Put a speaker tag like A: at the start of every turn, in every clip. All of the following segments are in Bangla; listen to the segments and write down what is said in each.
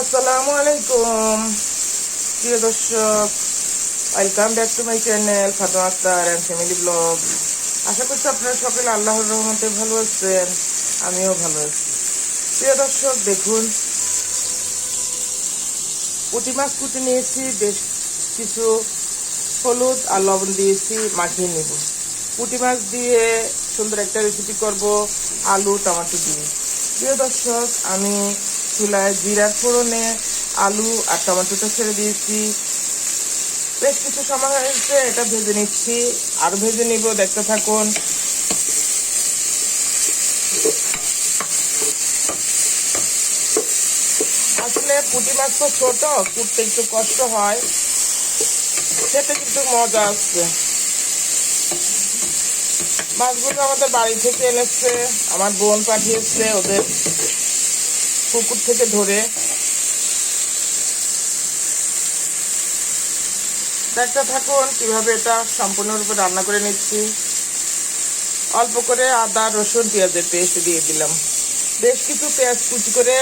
A: আসসালামু আলাইকুম। প্রিয় দর্শক welcome back to my channel Fatema Akter and family blog আশা করছি আপনারা সকলে আল্লাহর রহমতে ভালো আছেন, আমিও ভালো আছি। প্রিয় দর্শক, দেখুন পুঁটি মাছ কুটে নিয়েছি, বেশ কিছু হলুদ আর লবণ দিয়েছি, মাখিয়ে নেব। পুঁটি মাছ দিয়ে সুন্দর একটা রেসিপি করব, আলু, টমেটো দিয়ে। প্রিয় দর্শক, আমি চুলায় জিরার ফোড়নে, আলু আর টমেটোটা ছেড়ে দিয়েছি। বেশ কিছু সময় হয়েছে, এটা ভেজে নিচ্ছি। আর ভেজে নিব, দেখতে থাকুন। আসলে পুঁটি মাছ তো ছোট, কুটতে একটু কষ্ট হয়। খেতে কিন্তু মজা আসছে। মাছগুলো আমাদের বাড়ি থেকে এনেছে, আমার বোন পাঠিয়েছে ওদের। পুকুর থেকে ধরে দেখতে থাকুন কীভাবে এটা সম্পূর্ণরূপে রান্না করে নিচ্ছি। অল্প করে আদা, রসুন, পেঁয়াজের পেস্ট দিয়ে দিলাম। বেশ কিছু পেঁয়াজ কুচি করে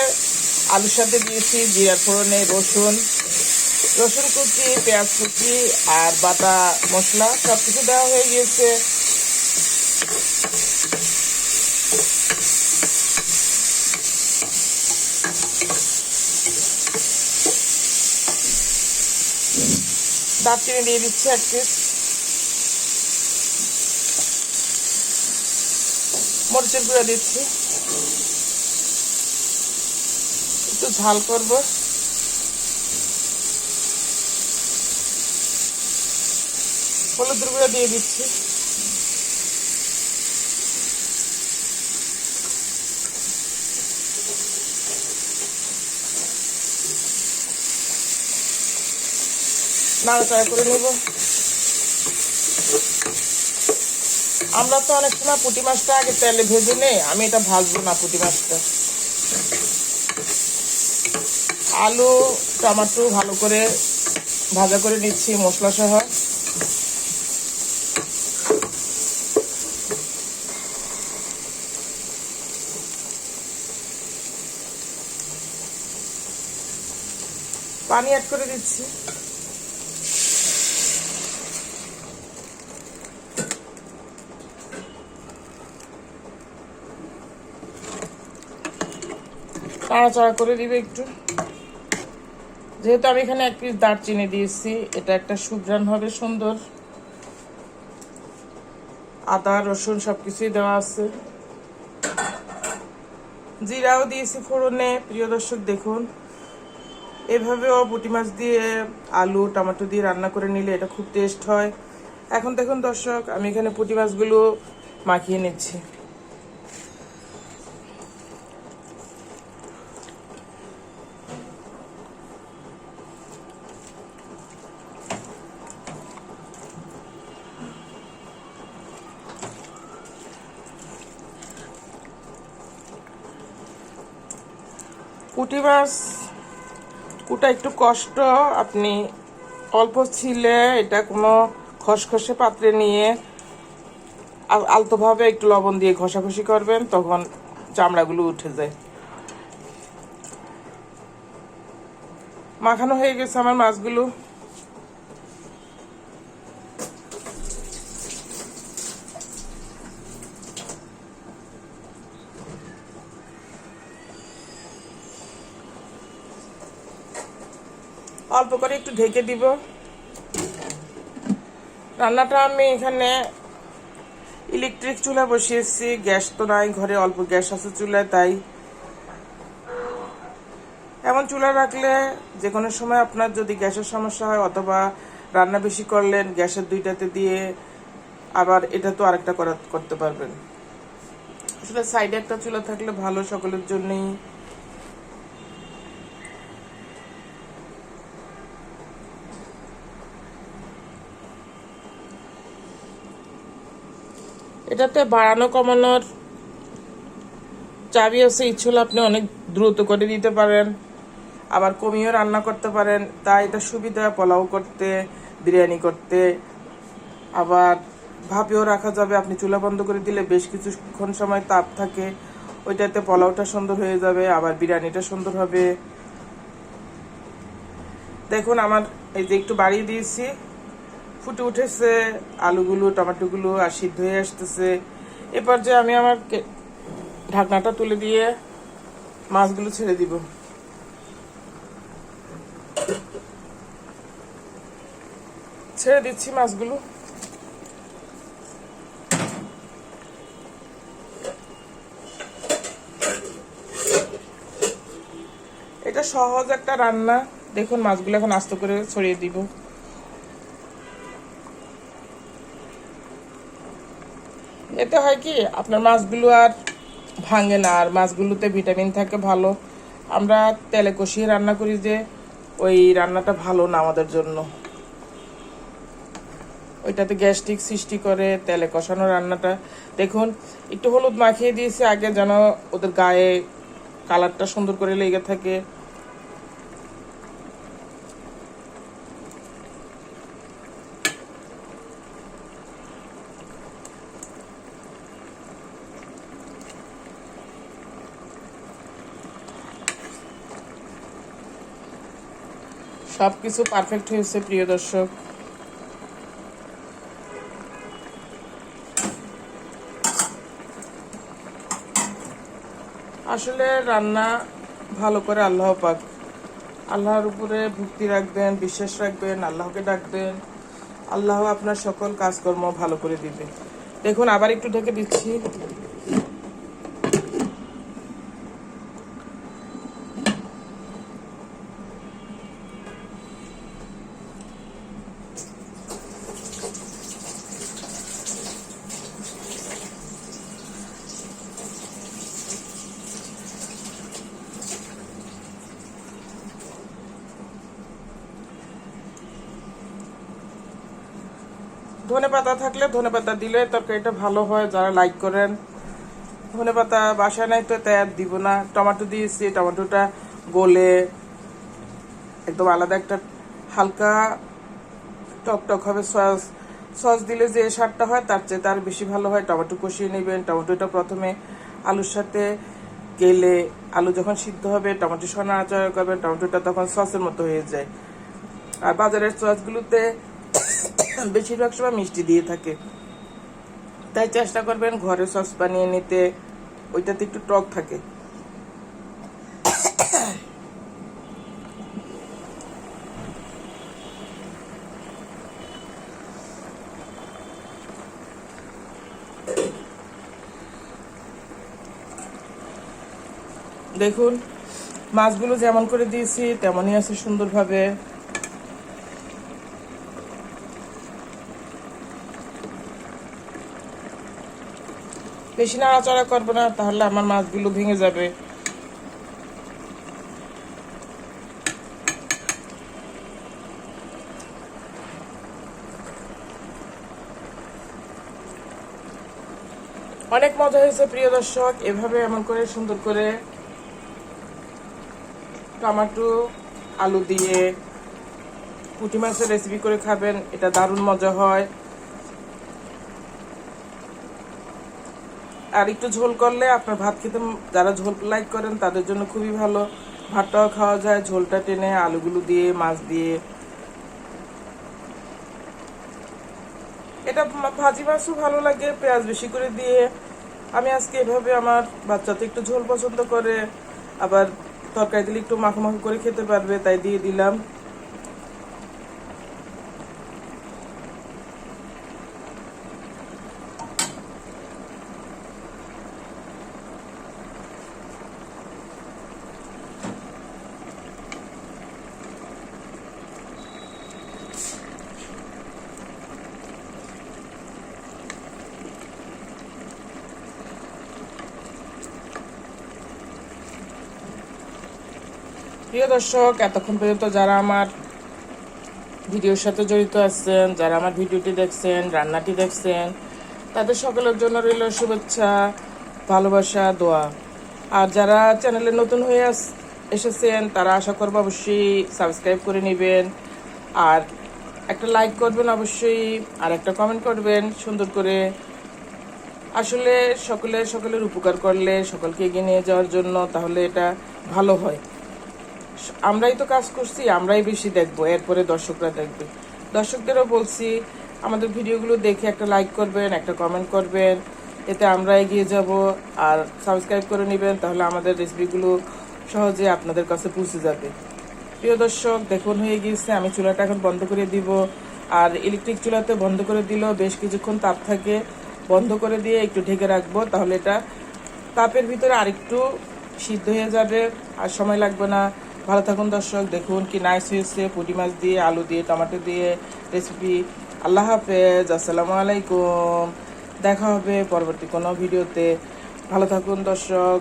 A: আলুর সাথে দিয়েছি, জিরার ফোড়নে, রসুন। রসুন কুচি, পেঁয়াজ কুচি আর বাটা মশলা সব কিছু দেওয়া হয়ে গিয়েছে। দারচিনি দিয়ে দিচ্ছি এক পিস মরিচের গুঁড়া দিচ্ছি। একটু ঝাল করব। হলুদের গুঁড়া দিয়ে দিচ্ছি। নাড়াচাড়া করে নেব। আমরা তো অনেক সময় পুঁটি মাছটা আগে তেলে ভেজে নেই, আমি এটা ভাজবো না পুঁটি মাছটা। আলু, টমাটো ভালো করে ভাজা করে নিচ্ছি মশলা সহ পানি অ্যাড করে দিচ্ছি। নাড়াচাড়া করে দিবে একটু। যেহেতু আমি এখানে এক পিস দারচিনি দিয়েছি, এটা একটা সুঘ্রাণ হবে সুন্দর। আদা, রসুন সব কিছুই দেওয়া আছে। জিরাও দিয়েছি ফোড়নে, প্রিয় দর্শক দেখুন। এভাবেও পুঁটি মাছ দিয়ে আলু, টমেটো দিয়ে রান্না করে নিলে এটা খুব টেস্ট হয়। এখন দেখুন দর্শক, আমি এখানে পুঁটি মাছগুলো মাখিয়ে নিচ্ছি। পুঁটি মাছ কুটা একটু কষ্ট। আপনি অল্প ছিলে এটা কোনো খসখসে পাত্রে নিয়ে আলতোভাবে একটু লবণ দিয়ে ঘষাঘষি করবেন, তখন চামড়াগুলো উঠে যায়। মাখানো হয়ে গেছে আমার মাছগুলো। অল্প করে একটু ঢেকে দিব। রান্নাটা আমি এখানে ইলেকট্রিক চুলা বসিয়েছি। গ্যাস তো নাই, ঘরে অল্প গ্যাস আছে চুলায়, তাই। এমন চুলা রাখলে যে কোনো সময় আপনার যদি গ্যাসের সমস্যা হয় অথবা রান্না বেশি করলেন, গ্যাসের দুইটাতে দিয়ে আবার এটা তো আরেকটা করা করতে পারবেন। আসলে সাইডে একটা চুলা থাকলে ভালো সকলের জন্যই। এটাতে বাড়ানো কমানোর চাবি আছে, ইচ্ছে হলে আপনি অনেক দ্রুত করে দিতে পারেন। আবার কমিয়েও রান্না করতে পারেন। তাই এটা সুবিধা, পোলাও করতে, বিরিয়ানি করতে। আবার ভাপেও রাখা যাবে। আপনি চুলা বন্ধ করে দিলে বেশ কিছুক্ষণ সময় তাপ থাকে। ওইটাতে পোলাওটা সুন্দর হয়ে যাবে, আবার বিরিয়ানিটা সুন্দর হবে। দেখুন, আমার এই যে একটু বাড়িয়ে দিয়েছি। ফুটে উঠেছে, আলুগুলো, টমেটোগুলো আর সিদ্ধ হয়ে আসতেছে। এ যে আমি আমার ঢাকনাটা তুলে দিয়ে মাছগুলো ছেড়ে দিব। ছেড়ে দিচ্ছি মাছগুলো। এটা সহজ একটা রান্না। দেখুন, মাছগুলো এখন আস্ত করে ছড়িয়ে দিব। এতে হয় কি, আপনার মাছগুলো আর ভাঙে না, আর মাছগুলোতে ভিটামিন থাকে ভালো। আমরা তেলে কষিয়ে রান্না করি যে, ওই রান্নাটা ভালো না আমাদের জন্য। ওইটাতে গ্যাস্ট্রিক সৃষ্টি করে তেলে কষানো রান্নাটা। দেখুন, একটু হলুদ মাখিয়ে দিয়েছি আগে যেন ওদের গায়ে কালারটা সুন্দর করে লেগে থাকে। সব কিছু পারফেক্ট হয়েছে, প্রিয় দর্শক। আসলে রান্না ভালো করে আল্লাহ পাক। আল্লাহর উপরে ভক্তি রাখবেন, বিশ্বাস রাখবেন, আল্লাহকে ডাকবেন। আল্লাহ আপনার সকল কাজকর্ম ভালো করে দিবে। দেখুন, আবার একটু ঢেকে দিচ্ছি। ধনে পাতা থাকলে ধনে পাতা দিলে তরকারিটা ভালো হয়, যারা লাইক করেন। ধনে পাতা বাসা নাই তো তাই আর দিব না। টমেটো দিয়েছি, টমেটোটা গলে একদম আলাদা একটা হালকা টক টক হবে সস। সস দিলে যে স্বাদটা হয় তার চেয়ে তার বেশি ভালো হয়। টমেটো কষিয়ে নেবেন। টমেটোটা প্রথমে আলুর সাথে গেলে আলু যখন সিদ্ধ হবে, টমেটো সোনা করবেন, টমেটোটা তখন সসের মতো হয়ে যায়। আর বাজারের সসগুলোতে বেশিরভাগ সময় মিষ্টি দিয়ে থাকে। তাই চেষ্টা করবেন ঘরে সস বানিয়ে নিতে, ওইটাতে একটু টক থাকে। দেখুন, মাছগুলো যেমন করে দিয়েছি, তেমনই আছে সুন্দরভাবে। বেশি নাড়াচাড়া করব না, তাহলে আমার মাছগুলো ভেঙে যাবে। অনেক মজা হয়েছে প্রিয় দর্শক, এভাবে এমন করে সুন্দর করে টমেটো, আলু দিয়ে পুঁটি মাছের রেসিপি করে খাবেন, এটা দারুণ মজা হয়। আর একটু ঝোল করলে আপনার ভাত খেতে যারা ঝোল লাইক করেন, তাদের জন্য খুবই ভালো। ভাতটাও খাওয়া যায়, ঝোলটা টেনে আলুগুলো দিয়ে, মাছ দিয়ে। এটা ভাজি মাছও ভালো লাগে, পেঁয়াজ বেশি করে দিয়ে। আমি আজকে এভাবে আমার বাচ্চা তো একটু ঝোল পছন্দ করে, আবার তরকারি দিলে একটু মাখো মাখো করে খেতে পারবে, তাই দিয়ে দিলাম। প্রিয় দর্শক, এতক্ষণ পর্যন্ত যারা আমার ভিডিওর সাথে জড়িত আছেন, যারা আমার ভিডিওটি দেখছেন, রান্নাটি দেখছেন, তাদের সকলের জন্য রইল শুভেচ্ছা, ভালোবাসা, দোয়া। আর যারা চ্যানেলে নতুন হয়ে এসেছেন, তারা আশা করব অবশ্যই সাবস্ক্রাইব করে নেবেন। আর একটা লাইক করবেন অবশ্যই, আর একটা কমেন্ট করবেন সুন্দর করে। আসলে সকলে, সকলের উপকার করলে, সকলকে এগিয়ে নিয়ে যাওয়ার জন্য তাহলে এটা ভালো হয়। আমরাই তো কাজ করছি, আমরাই বেশি দেখব, এরপরে দর্শকরা দেখবে। দর্শকদেরও বলছি, আমাদের ভিডিওগুলো দেখে একটা লাইক করবেন, একটা কমেন্ট করবেন, এতে আমরা এগিয়ে যাব। আর সাবস্ক্রাইব করে নেবেন, তাহলে আমাদের রেসিপিগুলো সহজে আপনাদের কাছে পৌঁছে যাবে। প্রিয় দর্শক, দেখুন হয়ে গিয়েছে, আমি চুলাটা এখন বন্ধ করে দিব। আর ইলেকট্রিক চুলাতে বন্ধ করে দিলেও বেশ কিছুক্ষণ তাপ থাকে। বন্ধ করে দিয়ে একটু ঢেকে রাখব, তাহলে এটা তাপের ভিতরে আরেকটু সিদ্ধ হয়ে যাবে। আর সময় লাগবে না। ভালো থাকুন দর্শক, দেখুন কি নাইস হয়েছে। পুঁটি মাছ দিয়ে, আলু দিয়ে, টমেটো দিয়ে রেসিপি আল্লাহ হাফেজ, আসসালামু আলাইকুম। দেখা হবে পরবর্তী কোনো ভিডিওতে। ভালো থাকুন দর্শক।